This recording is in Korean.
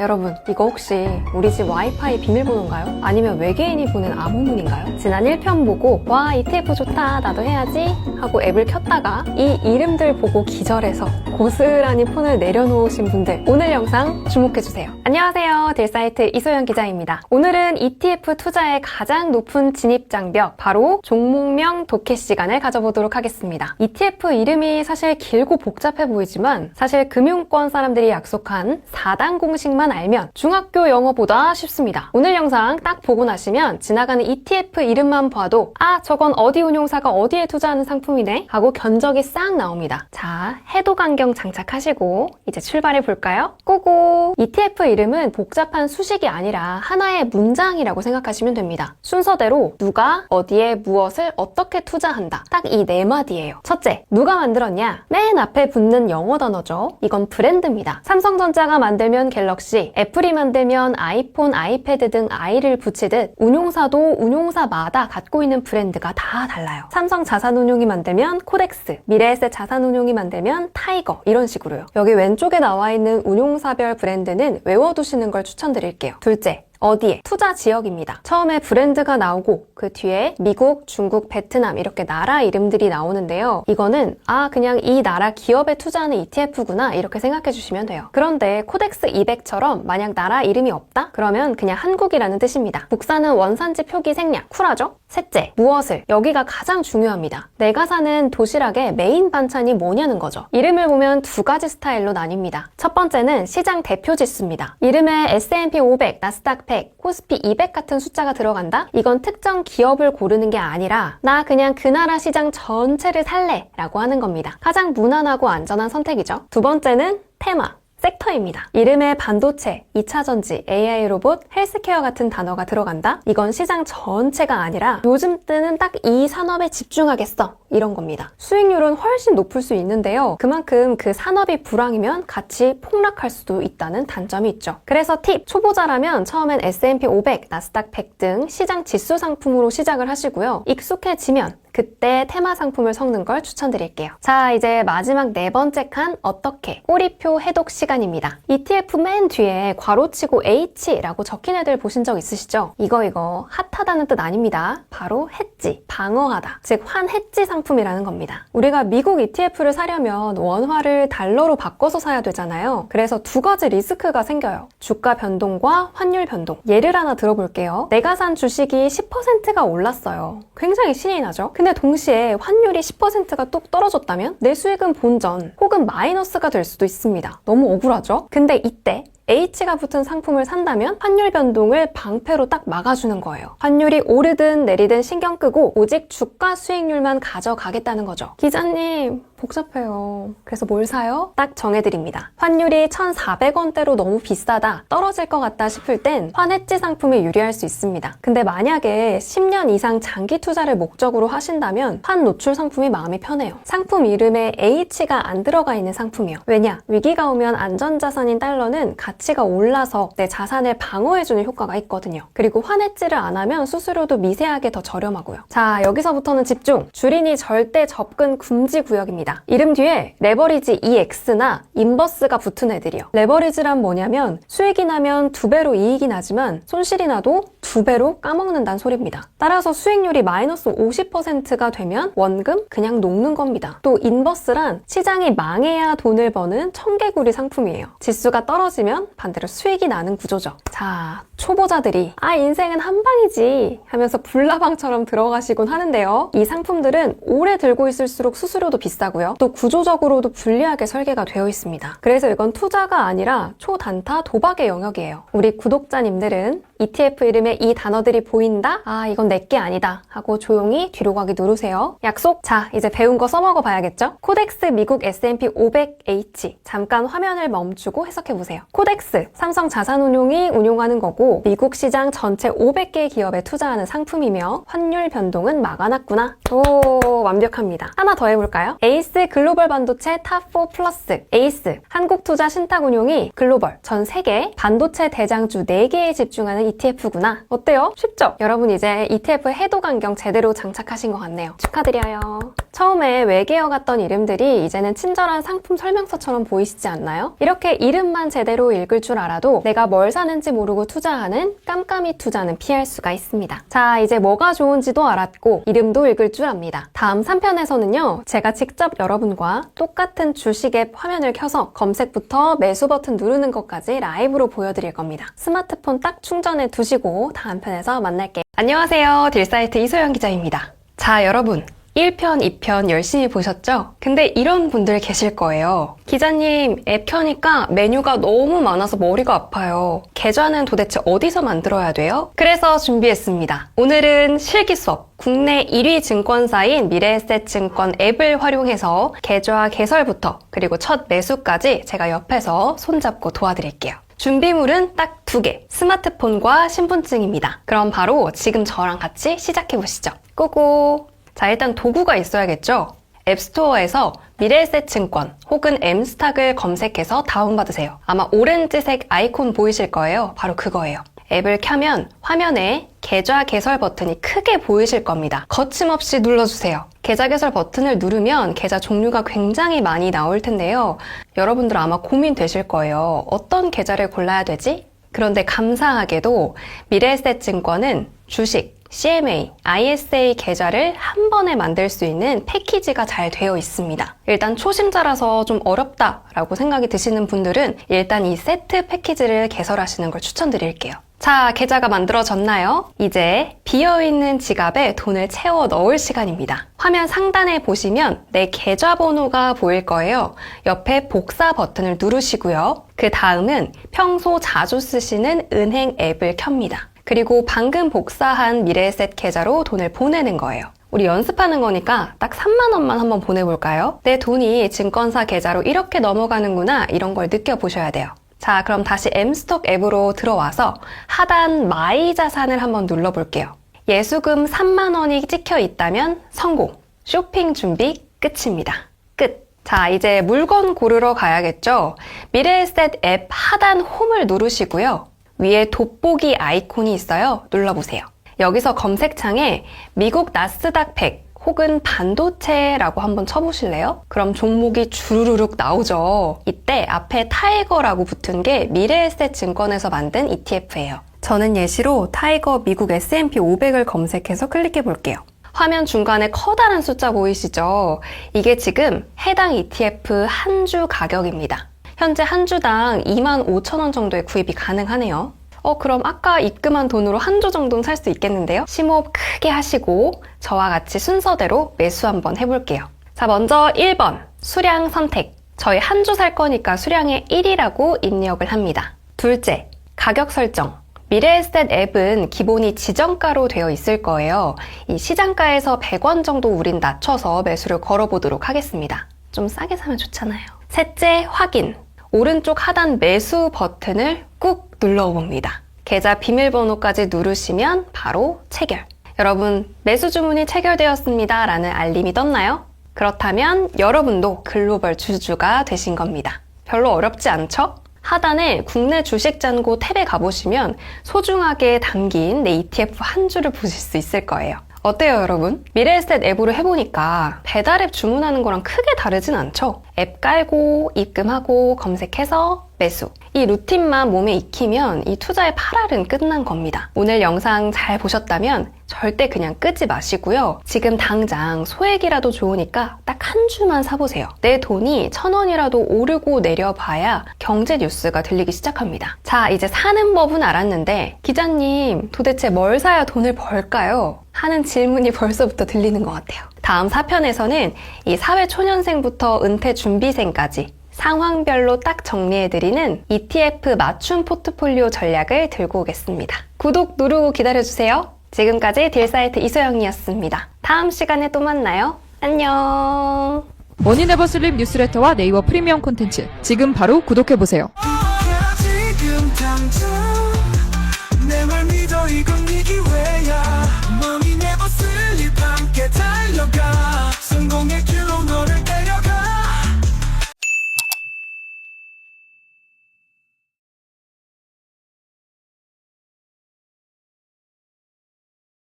여러분, 이거 혹시 우리 집 와이파이 비밀번호인가요? 아니면 외계인이 보낸 암호문인가요? 지난 1편 보고, 와, ETF 좋다, 나도 해야지 하고 앱을 켰다가 이 이름들 보고 기절해서 고스란히 폰을 내려놓으신 분들, 오늘 영상 주목해주세요. 안녕하세요. 딜사이트 이소연 기자입니다. 오늘은 ETF 투자의 가장 높은 진입장벽, 바로 종목명 독해 시간을 가져보도록 하겠습니다. ETF 이름이 사실 길고 복잡해 보이지만, 사실 금융권 사람들이 약속한 4단 공식만 알면 중학교 영어보다 쉽습니다. 오늘 영상 딱 보고 나시면 지나가는 ETF 이름만 봐도 아 저건 어디 운용사가 어디에 투자하는 상품이네 하고 견적이 싹 나옵니다. 자 해도 강경 장착하시고 이제 출발해 볼까요? 고고 ETF 이름은 복잡한 수식이 아니라 하나의 문장이라고 생각하시면 됩니다. 순서대로 누가 어디에 무엇을 어떻게 투자한다 딱 이 네 마디예요. 첫째 누가 만들었냐 맨 앞에 붙는 영어 단어죠. 이건 브랜드입니다. 삼성전자가 만들면 갤럭시, 애플이 만들면 아이폰, 아이패드 등 아이를 붙이듯 운용사도 운용사마다 갖고 있는 브랜드가 다 달라요. 삼성 자산운용이 만들면 코덱스, 미래에셋 자산운용이 만들면 타이거 이런 식으로요. 여기 왼쪽에 나와 있는 운용사별 브랜드는 외워두시는 걸 추천드릴게요. 둘째, 어디에? 투자 지역입니다. 처음에 브랜드가 나오고 그 뒤에 미국, 중국, 베트남 이렇게 나라 이름들이 나오는데요. 이거는 아 그냥 이 나라 기업에 투자하는 ETF구나 이렇게 생각해 주시면 돼요. 그런데 코덱스 200처럼 만약 나라 이름이 없다? 그러면 그냥 한국이라는 뜻입니다. 국산은 원산지 표기 생략, 쿨하죠? 셋째, 무엇을? 여기가 가장 중요합니다. 내가 사는 도시락의 메인 반찬이 뭐냐는 거죠. 이름을 보면 두 가지 스타일로 나뉩니다. 첫 번째는 시장 대표 지수입니다. 이름에 S&P 500, 나스닥 100, 코스피 200 같은 숫자가 들어간다? 이건 특정 기업을 고르는 게 아니라 나 그냥 그 나라 시장 전체를 살래 라고 하는 겁니다. 가장 무난하고 안전한 선택이죠. 두 번째는 테마. 섹터입니다. 이름에 반도체, 2차전지, AI 로봇, 헬스케어 같은 단어가 들어간다? 이건 시장 전체가 아니라 요즘 뜨는 딱 이 산업에 집중하겠어. 이런 겁니다. 수익률은 훨씬 높을 수 있는데요. 그만큼 그 산업이 불황이면 같이 폭락할 수도 있다는 단점이 있죠. 그래서 팁! 초보자라면 처음엔 S&P 500, 나스닥 100 등 시장 지수 상품으로 시작을 하시고요. 익숙해지면 그때 테마 상품을 섞는 걸 추천드릴게요. 자, 이제 마지막 네 번째 칸 어떻게 꼬리표 해독 시간입니다. ETF 맨 뒤에 괄호치고 H라고 적힌 애들 보신 적 있으시죠? 이거 이거 핫하다는 뜻 아닙니다. 바로 해지, 방어하다. 즉 환해지 상품이라는 겁니다. 우리가 미국 ETF를 사려면 원화를 달러로 바꿔서 사야 되잖아요. 그래서 두 가지 리스크가 생겨요. 주가 변동과 환율 변동. 예를 하나 들어볼게요. 내가 산 주식이 10%가 올랐어요. 굉장히 신이 나죠? 근데 동시에 환율이 10%가 뚝 떨어졌다면 내 수익은 본전 혹은 마이너스가 될 수도 있습니다. 너무 억울하죠? 근데 이때 H가 붙은 상품을 산다면 환율 변동을 방패로 딱 막아주는 거예요. 환율이 오르든 내리든 신경 끄고 오직 주가 수익률만 가져가겠다는 거죠. 기자님, 복잡해요. 그래서 뭘 사요? 딱 정해드립니다. 환율이 1,400원대로 너무 비싸다, 떨어질 것 같다 싶을 땐 환해지 상품이 유리할 수 있습니다. 근데 만약에 10년 이상 장기 투자를 목적으로 하신다면 환 노출 상품이 마음이 편해요. 상품 이름에 H가 안 들어가 있는 상품이요. 왜냐? 위기가 오면 안전자산인 달러는 가치가 올라서 내 자산을 방어해주는 효과가 있거든요. 그리고 환해지를 안 하면 수수료도 미세하게 더 저렴하고요. 자, 여기서부터는 집중! 주린이 절대 접근 금지 구역입니다. 이름 뒤에 레버리지 EX나 인버스가 붙은 애들이요. 레버리지란 뭐냐면 수익이 나면 두 배로 이익이 나지만 손실이 나도 두 배로 까먹는다는 소리입니다. 따라서 수익률이 마이너스 50%가 되면 원금 그냥 녹는 겁니다. 또 인버스란 시장이 망해야 돈을 버는 청개구리 상품이에요. 지수가 떨어지면 반대로 수익이 나는 구조죠. 자, 초보자들이 아 인생은 한 방이지 하면서 불나방처럼 들어가시곤 하는데요. 이 상품들은 오래 들고 있을수록 수수료도 비싸 고요. 또 구조적으로도 불리하게 설계가 되어 있습니다. 그래서 이건 투자가 아니라 초단타 도박의 영역이에요. 우리 구독자님들은 ETF 이름에 이 단어들이 보인다? 아, 이건 내게 아니다. 하고 조용히 뒤로 가기 누르세요. 약속? 자, 이제 배운 거 써먹어 봐야겠죠? 코덱스 미국 S&P 500H. 잠깐 화면을 멈추고 해석해 보세요. 코덱스, 삼성 자산운용이 운용하는 거고, 미국 시장 전체 500개 기업에 투자하는 상품이며, 환율 변동은 막아놨구나. 오, 완벽합니다. 하나 더 해볼까요? 에이스 글로벌 반도체 탑4 플러스. 에이스, 한국투자 신탁운용이 글로벌 전 세계 반도체 대장주 4개에 집중하는 ETF구나. 어때요? 쉽죠? 여러분 이제 ETF 해도 강경 제대로 장착하신 것 같네요. 축하드려요. 처음에 외계어 같던 이름들이 이제는 친절한 상품 설명서처럼 보이시지 않나요? 이렇게 이름만 제대로 읽을 줄 알아도 내가 뭘 사는지 모르고 투자하는 깜깜이 투자는 피할 수가 있습니다. 자, 이제 뭐가 좋은지도 알았고 이름도 읽을 줄 압니다. 다음 3편에서는요, 제가 직접 여러분과 똑같은 주식 앱 화면을 켜서 검색부터 매수 버튼 누르는 것까지 라이브로 보여드릴 겁니다. 스마트폰 딱 충전해 두시고 다음 편에서 만날게요. 안녕하세요. 딜사이트 이소영 기자입니다. 자, 여러분. 1편, 2편 열심히 보셨죠? 근데 이런 분들 계실 거예요. 기자님, 앱 켜니까 메뉴가 너무 많아서 머리가 아파요. 계좌는 도대체 어디서 만들어야 돼요? 그래서 준비했습니다. 오늘은 실기 수업. 국내 1위 증권사인 미래에셋증권 앱을 활용해서 계좌 개설부터 그리고 첫 매수까지 제가 옆에서 손잡고 도와드릴게요. 준비물은 딱 두 개. 스마트폰과 신분증입니다. 그럼 바로 지금 저랑 같이 시작해 보시죠. 고고. 자, 일단 도구가 있어야겠죠? 앱스토어에서 미래에셋증권 혹은 M스탁을 검색해서 다운받으세요. 아마 오렌지색 아이콘 보이실 거예요. 바로 그거예요. 앱을 켜면 화면에 계좌 개설 버튼이 크게 보이실 겁니다. 거침없이 눌러주세요. 계좌 개설 버튼을 누르면 계좌 종류가 굉장히 많이 나올 텐데요. 여러분들 아마 고민되실 거예요. 어떤 계좌를 골라야 되지? 그런데 감사하게도 미래에셋증권은 주식, CMA, ISA 계좌를 한 번에 만들 수 있는 패키지가 잘 되어 있습니다. 일단 초심자라서 좀 어렵다라고 생각이 드시는 분들은 일단 이 세트 패키지를 개설하시는 걸 추천드릴게요. 자, 계좌가 만들어졌나요? 이제 비어있는 지갑에 돈을 채워 넣을 시간입니다. 화면 상단에 보시면 내 계좌 번호가 보일 거예요. 옆에 복사 버튼을 누르시고요. 그 다음은 평소 자주 쓰시는 은행 앱을 켭니다. 그리고 방금 복사한 미래에셋 계좌로 돈을 보내는 거예요. 우리 연습하는 거니까 딱 3만 원만 한번 보내볼까요? 내 돈이 증권사 계좌로 이렇게 넘어가는구나 이런 걸 느껴보셔야 돼요. 자, 그럼 다시 M스톡 앱으로 들어와서 하단 마이 자산을 한번 눌러볼게요. 예수금 3만 원이 찍혀 있다면 성공. 쇼핑 준비 끝입니다. 끝. 자, 이제 물건 고르러 가야겠죠? 미래에셋 앱 하단 홈을 누르시고요. 위에 돋보기 아이콘이 있어요. 눌러보세요. 여기서 검색창에 미국 나스닥 100 혹은 반도체라고 한번 쳐보실래요? 그럼 종목이 주르륵 나오죠. 이때 앞에 타이거라고 붙은 게 미래에셋 증권에서 만든 ETF예요. 저는 예시로 타이거 미국 S&P 500을 검색해서 클릭해 볼게요. 화면 중간에 커다란 숫자 보이시죠? 이게 지금 해당 ETF 한 주 가격입니다. 현재 한 주당 2만 5천 원 정도의 구입이 가능하네요. 어, 그럼 아까 입금한 돈으로 한 주 정도는 살 수 있겠는데요? 심호흡 크게 하시고 저와 같이 순서대로 매수 한번 해볼게요. 자, 먼저 1번 수량 선택. 저희 한 주 살 거니까 수량의 1이라고 입력을 합니다. 둘째, 가격 설정. 미래에셋 앱은 기본이 지정가로 되어 있을 거예요. 이 시장가에서 100원 정도 우린 낮춰서 매수를 걸어보도록 하겠습니다. 좀 싸게 사면 좋잖아요. 셋째, 확인. 오른쪽 하단 매수 버튼을 꾹 눌러봅니다. 계좌 비밀번호까지 누르시면 바로 체결. 여러분, 매수 주문이 체결되었습니다. 라는 알림이 떴나요? 그렇다면 여러분도 글로벌 주주가 되신 겁니다. 별로 어렵지 않죠? 하단에 국내 주식 잔고 탭에 가보시면 소중하게 담긴 내 ETF 한 주를 보실 수 있을 거예요. 어때요, 여러분? 미래에셋 앱으로 해보니까 배달앱 주문하는 거랑 크게 다르진 않죠? 앱 깔고, 입금하고, 검색해서 매수. 이 루틴만 몸에 익히면 이 투자의 8알은 끝난 겁니다. 오늘 영상 잘 보셨다면 절대 그냥 끄지 마시고요. 지금 당장 소액이라도 좋으니까 딱 한 주만 사보세요. 내 돈이 천 원이라도 오르고 내려봐야 경제 뉴스가 들리기 시작합니다. 자, 이제 사는 법은 알았는데 기자님 도대체 뭘 사야 돈을 벌까요? 하는 질문이 벌써부터 들리는 것 같아요. 다음 4편에서는 이 사회 초년생부터 은퇴 준비생까지 상황별로 딱 정리해드리는 ETF 맞춤 포트폴리오 전략을 들고 오겠습니다. 구독 누르고 기다려주세요. 지금까지 딜사이트 이소영이었습니다. 다음 시간에 또 만나요. 안녕. 머니네버슬립 뉴스레터와 네이버 프리미엄 콘텐츠 지금 바로 구독해보세요.